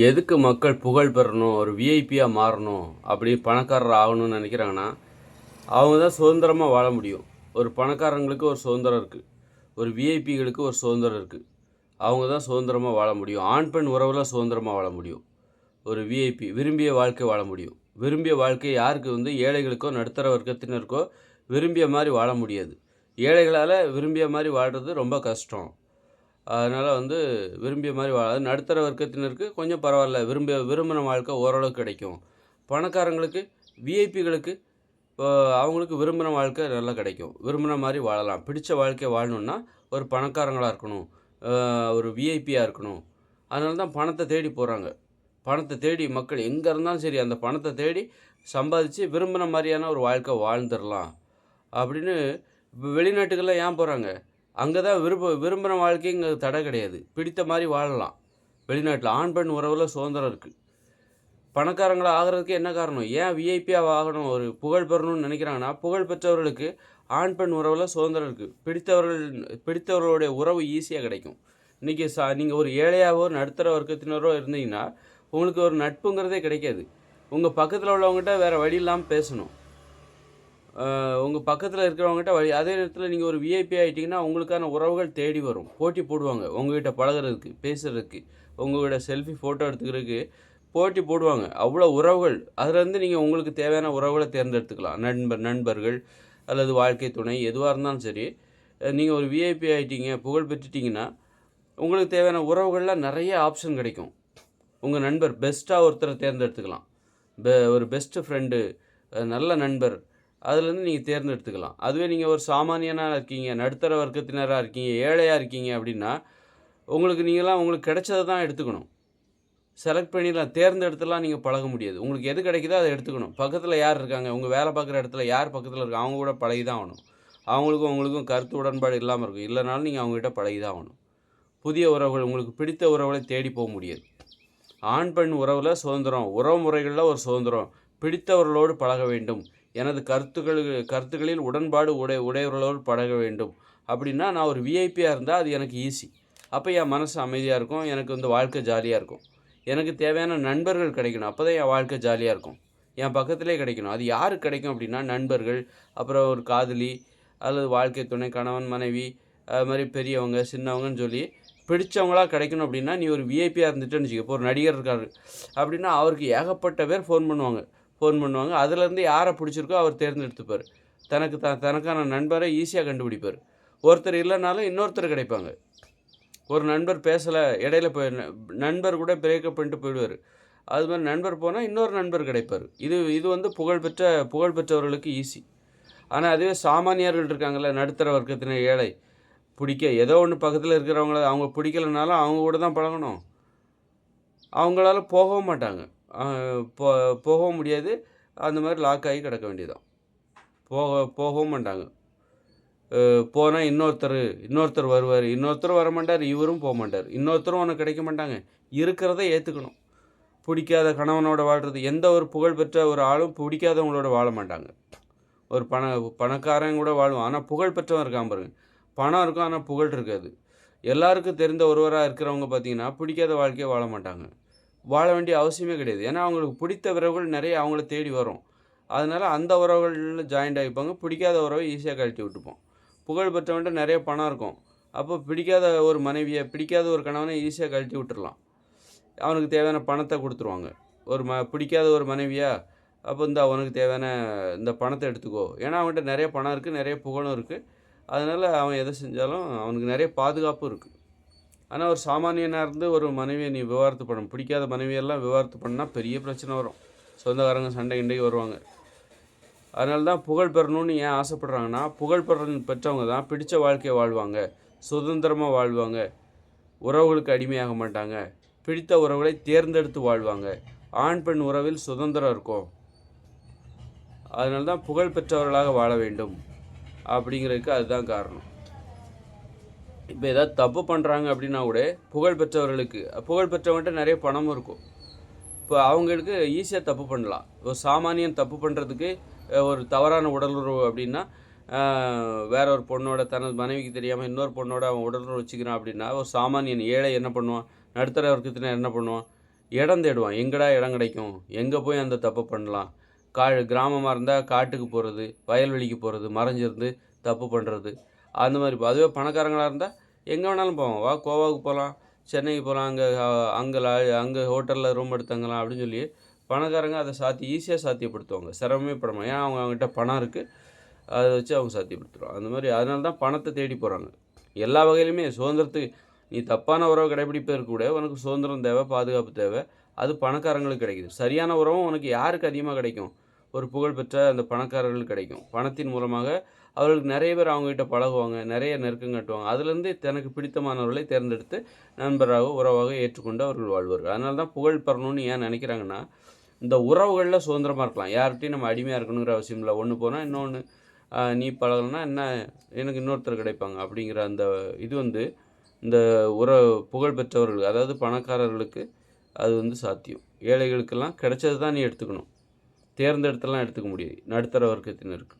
எதுக்கு மக்கள் புகழ் பெறணும் ஒரு விஐபியாக மாறணும் அப்படி பணக்காரர் ஆகணும்னு நினைக்கிறாங்கன்னா அவங்க தான் சுதந்திரமாக வாழ முடியும். ஒரு பணக்காரங்களுக்கு ஒரு சுதந்திரம் இருக்குது ஒரு விஐபிகளுக்கு ஒரு சுதந்திரம் இருக்குது அவங்க தான் சுதந்திரமாக வாழ முடியும். ஆண் பெண் உறவில் சுதந்திரமாக வாழ முடியும். ஒரு விஐபி விரும்பிய வாழ்க்கை வாழ முடியும். விரும்பிய வாழ்க்கை யாருக்கு வந்து ஏழைகளுக்கோ நடுத்தர வர்க்கத்தினருக்கோ விரும்பிய மாதிரி வாழ முடியாது. ஏழைகளால் விரும்பிய மாதிரி வாழ்கிறது ரொம்ப கஷ்டம். அதனால் வந்து விரும்பிய மாதிரி வாழ நடுத்தர வர்க்கத்தினருக்கு கொஞ்சம் பரவாயில்ல விரும்பிய விரும்பின வாழ்க்கை ஓரளவுக்கு கிடைக்கும். பணக்காரங்களுக்கு விஐபிகளுக்கு அவங்களுக்கு விரும்பின வாழ்க்கை நல்லா கிடைக்கும். விரும்பின மாதிரி வாழலாம். பிடிச்ச வாழ்க்கையை வாழணுன்னா ஒரு பணக்காரங்களாக இருக்கணும். ஒரு விஐபியாக இருக்கணும். அதனால தான் பணத்தை தேடி போகிறாங்க பணத்தை தேடி மக்கள் எங்கே இருந்தாலும் சரி அந்த பணத்தை தேடி சம்பாதிச்சு விரும்பின மாதிரியான ஒரு வாழ்க்கை வாழ்ந்துடலாம். அப்படின்னு வெளிநாட்டுகளில் வெளிநாட்டுக்கெல்லாம் ஏன் போகிறாங்க அங்கே தான் விரும்ப விரும்புகிற வாழ்க்கை இங்கே தடை கிடையாது. பிடித்த மாதிரி வாழலாம். வெளிநாட்டில் ஆண் பெண் உறவில் சுதந்திரம் இருக்குது பணக்காரங்களாக ஆகிறதுக்கு என்ன காரணம்? ஏன் விஐபியாக ஆகணும் ஒரு புகழ் பெறணும்னு நினைக்கிறாங்கன்னா புகழ் பெற்றவர்களுக்கு ஆண் பெண் உறவில் சுதந்திரம் இருக்குது பிடித்தவர்கள் பிடித்தவர்களுடைய உறவு ஈஸியாக கிடைக்கும். இன்றைக்கி சா நீங்கள் ஒரு ஏழையாவோ நடுத்தர வர்க்கத்தினரோ இருந்தீங்கன்னா உங்களுக்கு ஒரு நட்புங்கிறதே கிடைக்காது. உங்கள் பக்கத்தில் உள்ளவங்ககிட்ட வேறு வழி இல்லாமல் பேசணும். உங்கள் பக்கத்தில் இருக்கிறவங்ககிட்ட வழி அதே நேரத்தில் நீங்கள் ஒரு விஐபி ஆகிட்டிங்கன்னா உங்களுக்கான உறவுகள் தேடி வரும். போட்டி போடுவாங்க. உங்ககிட்ட பழகுறதுக்கு பேசுகிறதுக்கு உங்கள்கிட்ட செல்ஃபி ஃபோட்டோ எடுத்துக்கிறதுக்கு போட்டி போடுவாங்க. அவ்வளோ உறவுகள். அதுலேருந்து நீங்கள் உங்களுக்கு தேவையான உறவுகளை தேர்ந்தெடுத்துக்கலாம். நண்பர் நண்பர்கள் அல்லது வாழ்க்கை துணை எதுவாக இருந்தாலும் சரி. நீங்கள் ஒரு விஐபி ஆகிட்டீங்க புகழ் பெற்றுட்டிங்கன்னா உங்களுக்கு தேவையான உறவுகளில் நிறைய ஆப்ஷன் கிடைக்கும். உங்கள் நண்பர் பெஸ்ட்டாக ஒருத்தரை தேர்ந்தெடுத்துக்கலாம். பெ ஒரு பெஸ்ட்டு ஃப்ரெண்டு நல்ல நண்பர் அதுலேருந்து நீங்கள் தேர்ந்தெடுத்துக்கலாம். அதுவே நீங்கள் ஒரு சாமானியனாக இருக்கீங்க நடுத்தர வர்க்கத்தினராக இருக்கீங்க ஏழையாக இருக்கீங்க அப்படின்னா உங்களுக்கு நீங்களாம் உங்களுக்கு கிடைச்சதை தான் எடுத்துக்கணும். செலக்ட் பண்ணிடலாம் தேர்ந்தெடுத்துலாம் நீங்கள் பழக முடியாது. உங்களுக்கு எது கிடைக்குதோ அதை எடுத்துக்கணும். பக்கத்தில் யார் இருக்காங்க? உங்கள் வேலை பார்க்குற இடத்துல யார் பக்கத்தில் இருக்காங்க அவங்க கூட பழகி தான் ஆகணும். அவங்களுக்கும் உங்களுக்கும் கருத்து உடன்பாடு இல்லாமல் இருக்கும். இல்லைனாலும் நீங்கள் அவங்ககிட்ட பழகி தான் ஆகணும். புதிய உறவுகள் உங்களுக்கு பிடித்த உறவுகளை தேடி போக முடியாது. ஆண் பெண் உறவில் சுதந்திரம். உறவு முறைகளில் ஒரு சுதந்திரம். பிடித்தவர்களோடு பழக வேண்டும். எனது கருத்துக்கள் கருத்துக்களில் உடன்பாடு உடை உடையவர்களோடு பழக வேண்டும். அப்படின்னா நான் ஒரு விஐபியாக இருந்தால் அது எனக்கு ஈஸி அப்போ என் மனசு அமைதியாக இருக்கும். எனக்கு வந்து வாழ்க்கை ஜாலியாக இருக்கும். எனக்கு தேவையான நண்பர்கள் கிடைக்கணும். அப்போ தான் என் வாழ்க்கை ஜாலியாக இருக்கும். என் பக்கத்திலே கிடைக்கணும். அது யாருக்கு கிடைக்கும் அப்படின்னா நண்பர்கள் அப்புறம் ஒரு காதலி அல்லது வாழ்க்கை துணை கணவன் மனைவி அது மாதிரி பெரியவங்க சின்னவங்கன்னு சொல்லி பிடிச்சவங்களாக கிடைக்கணும் அப்படின்னா நீ ஒரு விஐபியாக இருந்துட்டுன்னு வச்சுக்க. இப்போ ஒரு நடிகர் இருக்காரு. அப்படின்னா அவருக்கு ஏகப்பட்ட பேர் ஃபோன் பண்ணுவாங்க. ஃபோன் பண்ணுவாங்க. அதுலேருந்து யாரை பிடிச்சிருக்கோ அவர் தேர்ந்தெடுத்துப்பார். தனக்கு த தனக்கான நண்பரை ஈஸியாக கண்டுபிடிப்பார். ஒருத்தர் இல்லைனாலும் இன்னொருத்தர் கிடைப்பாங்க. ஒரு நண்பர் பேசலை இடையில போய் நண்பர் கூட பிரேக்கப் பண்ணிட்டு போயிடுவார். அது மாதிரி நண்பர் போனால் இன்னொரு நண்பர் கிடைப்பார். இது இது வந்து புகழ்பெற்ற புகழ்பெற்றவர்களுக்கு ஈஸி ஆனால் அதுவே சாமானியர்கள் இருக்காங்கள்ல நடுத்தர வர்க்கத்தினர் ஏழை. பிடிக்க ஏதோ ஒன்று பக்கத்தில் இருக்கிறவங்கள அவங்க பிடிக்கலனாலும் அவங்க கூட தான் பழகணும். அவங்களால போகவும் மாட்டாங்க. போ போகவும் முடியாது. அந்த மாதிரி லாக் ஆகி கிடக்க வேண்டியதான் போக போகவும் மாட்டாங்க. போனால் இன்னொருத்தர் இன்னொருத்தர் வருவார். இன்னொருத்தர் வர மாட்டார் இவரும் போக மாட்டார் இன்னொருத்தரும் உனக்கு கிடைக்க மாட்டாங்க. இருக்கிறத ஏற்றுக்கணும் பிடிக்காத கணவனோட வாழ்கிறது எந்த ஒரு புகழ்பெற்ற ஒரு ஆளும் பிடிக்காதவங்களோட வாழ மாட்டாங்க. ஒரு பண பணக்காரன் கூட வாழும் ஆனால் புகழ் பெற்றவன் இருக்கான் பாருங்க. பணம் இருக்கும் ஆனால் புகழ் இருக்காது. எல்லாருக்கும் தெரிந்த ஒருவராக இருக்கிறவங்க பார்த்தீங்கன்னா பிடிக்காத வாழ்க்கையை வாழ மாட்டாங்க. வாழ வேண்டிய அவசியமே கிடையாது. ஏன்னா அவங்களுக்கு பிடித்த உறவுகள் நிறைய அவங்கள தேடி வரும். அதனால் அந்த உறவுகளில் ஜாயிண்ட் ஆகிப்பாங்க பிடிக்காத உறவை ஈஸியாக கழட்டி விட்டுப்போம். புகழ் பெற்றவன்ட்டு நிறைய பணம் இருக்கும். அப்போ பிடிக்காத ஒரு மனைவியை பிடிக்காத ஒரு கணவனை ஈஸியாக கழட்டி விட்டுடலாம் அவனுக்கு தேவையான பணத்தை கொடுத்துருவாங்க. ஒரு ம பிடிக்காத ஒரு மனைவியா அப்போ இந்த அவனுக்கு தேவையான இந்த பணத்தை எடுத்துக்கோ. ஏன்னா அவன்கிட்ட நிறைய பணம் இருக்குது நிறைய புகழும் இருக்குது அதனால் அவன் எதை செஞ்சாலும் அவனுக்கு நிறைய பாதுகாப்பும் இருக்குது ஆனால் ஒரு சாமானியனாக இருந்து ஒரு மனைவியை நீ விவாகரத்து பண்ண பிடிக்காத மனைவியெல்லாம் விவாகரத்து பண்ணால் பெரிய பிரச்சனை வரும். சொந்தக்காரங்க சண்டை இண்டைக்கு வருவாங்க. அதனால தான் புகழ் பெறணும்னு ஏன் ஆசைப்படுறாங்கன்னா புகழ் பெற பெற்றவங்க தான் பிடித்த வாழ்க்கையை வாழ்வாங்க. சுதந்திரமாக வாழ்வாங்க. உறவுகளுக்கு அடிமையாக மாட்டாங்க. பிடித்த உறவுகளை தேர்ந்தெடுத்து வாழ்வாங்க. ஆண் பெண் உறவில் சுதந்திரம் இருக்கும். அதனால தான் புகழ் பெற்றவர்களாக வாழ வேண்டும். அப்படிங்கிறதுக்கு அதுதான் காரணம். இப்போ ஏதாவது தப்பு பண்ணுறாங்க அப்படின்னா கூட புகழ் பெற்றவர்களுக்கு புகழ் பெற்றவங்கள்ட்ட நிறைய பணமும் இருக்கும். இப்போ அவங்களுக்கு ஈஸியாக தப்பு பண்ணலாம். ஒரு சாமானியன் தப்பு பண்ணுறதுக்கு ஒரு தவறான உடலுறவு அப்படின்னா வேற ஒரு பொண்ணோட தனது மனைவிக்கு தெரியாமல் இன்னொரு பொண்ணோட அவன் உடலுறவு வச்சுக்கிறான் அப்படின்னா ஒரு சாமானியன் ஏழை என்ன பண்ணுவான்? நடுத்தர வர்க்கத்தினர் என்ன பண்ணுவான்? இடம் தேடுவான். எங்கடா இடம் கிடைக்கும்? எங்கே போய் அந்த தப்பு பண்ணலாம்? கா கிராமமாக இருந்தால் காட்டுக்கு போகிறது வயல்வெளிக்கு போகிறது மறைஞ்சிருந்து தப்பு பண்ணுறது அந்த மாதிரி இப்போ அதுவே பணக்காரங்களாக இருந்தால் எங்கே வேணாலும் போவோம். வா கோவாவுக்கு போகலாம் சென்னைக்கு போகலாம் அங்கே அங்கே அங்கே ஹோட்டலில் ரூம் எடுத்தங்கலாம் அப்படின்னு சொல்லி பணக்காரங்க அதை சாத்தி ஈஸியாக சாத்தியப்படுத்துவாங்க. சிரமமே படமா ஏன்னா அவங்க அவங்ககிட்ட பணம் இருக்குது அதை வச்சு அவங்க சாத்தியப்படுத்துகிறோம் அந்த மாதிரி அதனால தான் பணத்தை தேடி போகிறாங்க எல்லா வகையிலுமே சுதந்திரத்துக்கு நீ தப்பான உறவை கடைபிடிப்பதற்கு கூட உனக்கு சுதந்திரம் தேவை பாதுகாப்பு தேவை. அது பணக்காரங்களுக்கு கிடைக்குது. சரியான உறவும் உனக்கு யாருக்கு அதிகமாக கிடைக்கும்? ஒரு புகழ்பெற்ற அந்த பணக்காரர்களுக்கு கிடைக்கும். பணத்தின் மூலமாக அவர்களுக்கு நிறைய பேர் அவங்ககிட்ட பழகுவாங்க நிறைய நெருக்கம் காட்டுவாங்க. அதுலேருந்து தனக்கு பிடித்தமானவர்களை தேர்ந்தெடுத்து நண்பராக உறவாக ஏற்றுக்கொண்டு அவர்கள் வாழ்வார்கள். அதனால தான் புகழ் பெறணும்னு ஏன் நினைக்கிறாங்கன்னா இந்த உறவுகளில் சுதந்திரமாக இருக்கலாம். யார்கிட்டையும் நம்ம அடிமையாக இருக்கணுங்கிற அவசியம் இல்லை. ஒன்று போனால் இன்னொன்று நீ பழகலைன்னா என்ன எனக்கு இன்னொருத்தர் கிடைப்பாங்க. அப்படிங்கிற அந்த இது வந்து இந்த உற புகழ் பெற்றவர்கள் அதாவது பணக்காரர்களுக்கு அது வந்து சாத்தியம். ஏழைகளுக்கெல்லாம் கிடைச்சது தான் நீ எடுத்துக்கணும். தேர்ந்தெடுத்தெல்லாம் எடுத்துக்க முடியாது. நடுத்தர வர்க்கத்தினருக்கு.